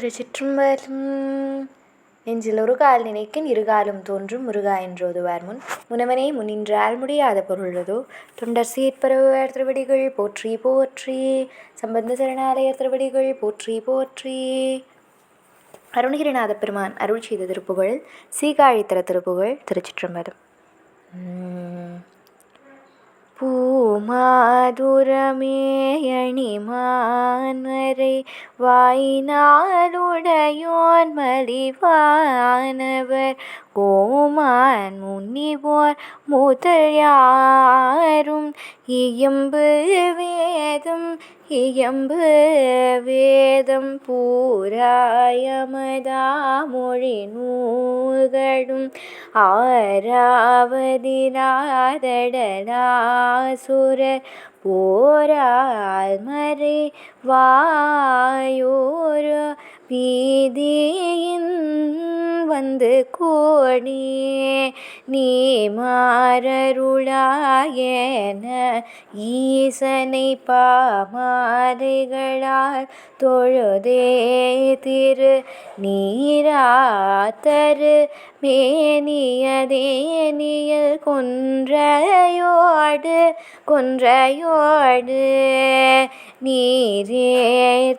திருச்சிற்றம்பலம். நெஞ்சில் ஒரு கால் நினைக்கின் இருகாலும் தோன்றும் முருகா என்றோதுவார் முன் முனவனே முன்னின்றால் முடியாத பொருளதோ தொண்டர் சீர்பரவர் திருவடிகள் போற்றி போற்றி. சம்பந்த சரணாலயர் திருவடிகள் போற்றி போற்றி. அருணகிரிநாத பெருமான் அருள் செய்த திருப்புகழ் சீகாழித்தர திருப்புகழ் திருச்சிற்றம்பலம். பூமாதுரமேயணிமான்மறை வாயினாலுடையோன் மலிவானவர். கோமான் முன்னிவோர் முதல் யாரும் இயம்பு வேதம் இயம்பு வேதம் பூராயமதா மொழி நூல்களும் ஆராவதிராதடலாசுரர் പോരാൽമറിവായോരു വീതിയും வந்து கோடி நீ மாறருளாயன ஈசனை பாமாலைகளால் தொழுதே திரு நீராத்தரு மேனியதேனியல் கொன்றையோடு கொன்றையோடு நீரே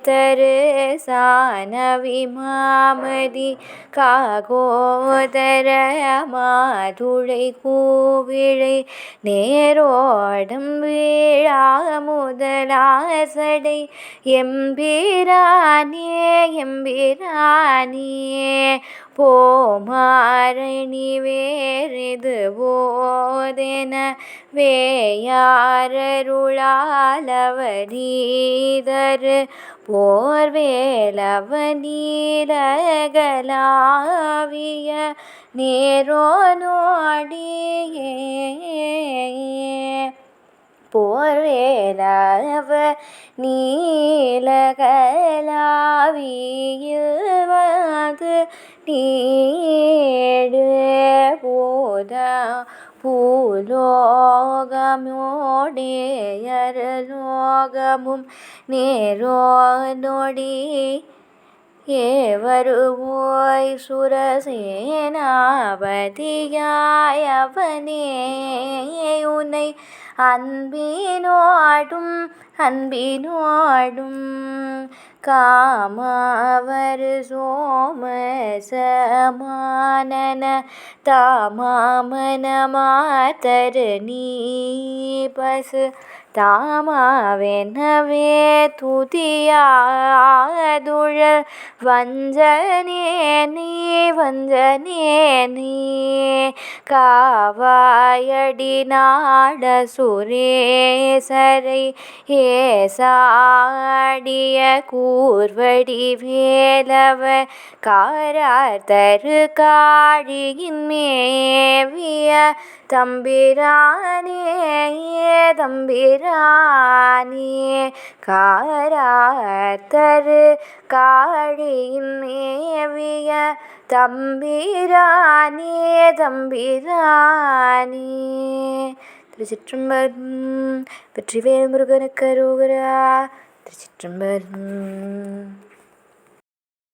தரு சானவி மாமதி காகோதர மாதுளை கூவிழை நேரோடம் வீழா முதலாசடை எம்பிரானே எம்பிரானே போமாரணி வேறிது போதென வேயாரருளாலவரீதரு போர்வேலவனீரகலாவிய நேரோ நோடியே போர்வேலவ நீலகலாவியில் வந்து நீடு ഭൂലോകമോടേയരലോകമും നേരോനൊടി ഏവരുമോയ് സുരസേനാപതിയായവനേയുനൈ അൻപിനോടും അൻപിനോടും உன்னை அன்பினோடும் அன்பினோடும் காமாவர் சோமசமானன தாமாவெனவே துதியாதுழ வஞ்சனே நீ வஞ்சனே நீ. காவாயடி நாட சுரேசரை ஏசாடிய கூர்வடி வேலவ காரார்த்தரு காழியின் மேவிய தம்பிரானே தம்பிர தம்பிரானே காரார்த்தரு காழியின் மேவிய தம்பிரானே தம்பிரானே திருச்சிற்றம்பலம் வெற்றிவேல் முருகனுக்கு அரோகரா திருச்சிற்றம்பலம்.